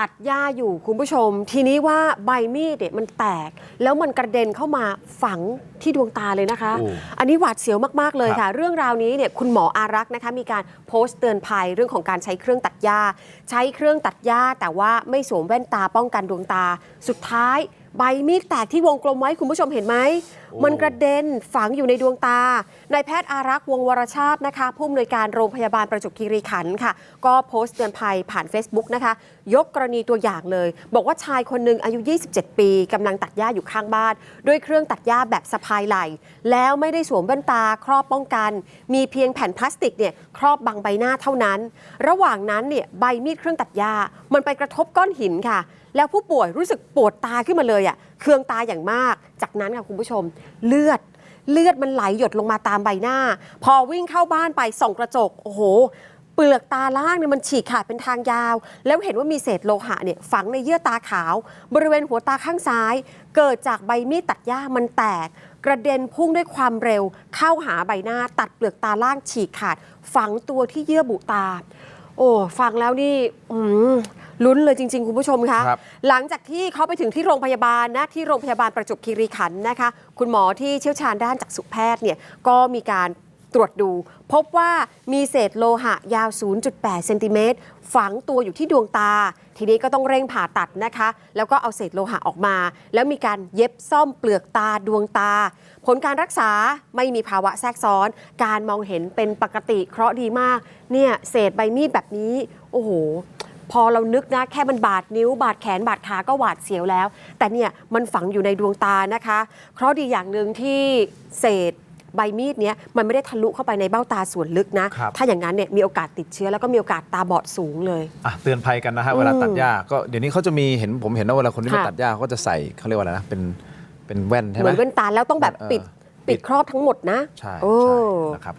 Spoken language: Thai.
ตัดหญ้าอยู่คุณผู้ชม ทีนี้ว่าใบมีดเนี่ยมันแตก แล้วมันกระเด็นเข้ามาฝังที่ดวงตาเลยนะคะโอ้อันนี้หวาดเสียวมากๆเลยครัค่ะบเรื่องราวนี้เนี่ยคุณหมออารักษ์นะคะมีการโพสต์เตือนภัยเรื่องของการใช้เครื่องตัดหญ้า ใช้เครื่องตัดหญ้าแต่ว่าไม่สวมแว่นตาป้องกันดวงตาสุดท้าย ใบมีดแตกที่วงกลมไว้คุณผู้ชมเห็นไหมโอ้มันกระเด็นฝังอยู่ในดวงตานายแพทย์อารักษ์วงวรชาตินะคะผู้อำนวยการโรงพยาบาลประจวบคีรีขันธ์ค่ะ ก็โพสต์เตือนภัยผ่าน Facebook นะคะ ยกกรณีตัวอย่างเลย บอกว่าชายคนหนึ่งอายุ 27 ปีกำลังตัดหญ้าอยู่ข้างบ้าน ด้วยเครื่องตัดหญ้าแบบสะพายไหล่ แล้วไม่ได้สวมแว่นตาครอบป้องกัน มีเพียงแผ่นพลาสติกเนี่ยครอบบังใบหน้าเท่านั้น ระหว่างนั้นเนี่ยใบมีดเครื่องตัดหญ้ามันไปกระทบก้อนหินค่ะแล้วผู้ป่วยรู้สึกปวดตาขึ้นมาเลยอะเคืองตาอย่างมาก จากนั้นค่ะคุณผู้ชม เลือดเลือดมันไหลหยดลงมาตามใบหน้า พอวิ่งเข้าบ้านไปส่องกระจก โอ้โห เปลือกตาล่างเนี่ยมันฉีกขาดเป็นทางยาว แล้วเห็นว่ามีเศษโลหะเนี่ยฝังในเยื่อตาขาว บริเวณหัวตาข้างซ้าย เกิดจากใบมีดตัดหญ้ามันแตก กระเด็นพุ่งด้วยความเร็ว เข้าหาใบหน้าตัดเปลือกตาล่างฉีกขาด ฝังตัวที่เยื่อบุตา โอ้ฟังแล้วนี่อืมลุ้นเลยจริง ๆ คุณผู้ชมคะครับ หลังจากที่เขาไปถึงที่โรงพยาบาลนะที่โรงพยาบาลประจวบคีรีขันธ์นะคะ คุณหมอที่เชี่ยวชาญด้านจักษุแพทย์เนี่ยก็มีการ ตรวจดู พบว่ามีเศษโลหะยาว 0.8 เซนติเมตรฝังตัวอยู่ที่ดวงตา ทีนี้ก็ต้องเร่งผ่าตัดนะคะ แล้วก็เอาเศษโลหะออกมา แล้วมีการเย็บซ่อมเปลือกตาดวงตา ผลการรักษาไม่มีภาวะแทรกซ้อน การมองเห็นเป็นปกติเคราะห์ดีมาก เนี่ยเศษใบมีดแบบนี้ โอ้โหพอเรานึกนะแค่มันบาดนิ้ว บาดแขนบาดขาก็หวาดเสียวแล้ว แต่เนี่ยมันฝังอยู่ในดวงตานะคะ เพราะห์ดีอย่างหนึ่งที่เศษ ใบมีดเนี้ยมันไม่ได้ทะลุเข้าไปในเบ้าตาส่วนลึกนะ ครับ ถ้าอย่างนั้นเนี่ยมีโอกาสติดเชื้อแล้วก็มีโอกาสตาบอดสูงเลย อะเตือนภัยกันนะฮะเวลาตัดหญ้าก็เดี๋ยวนี้เขาจะมีเห็นผมเห็นว่าเวลาคนที่มาค่ะ ตัดหญ้าเขาก็จะใส่เขาเรียกว่าอะไรนะเป็นเป็นแว่นใช่เหไหม มือนแว่นตาแล้วต้องแบบเออ ปิดปิปิดดครอบทั้งหมดนะใช่โอ้ ใช่นะครับ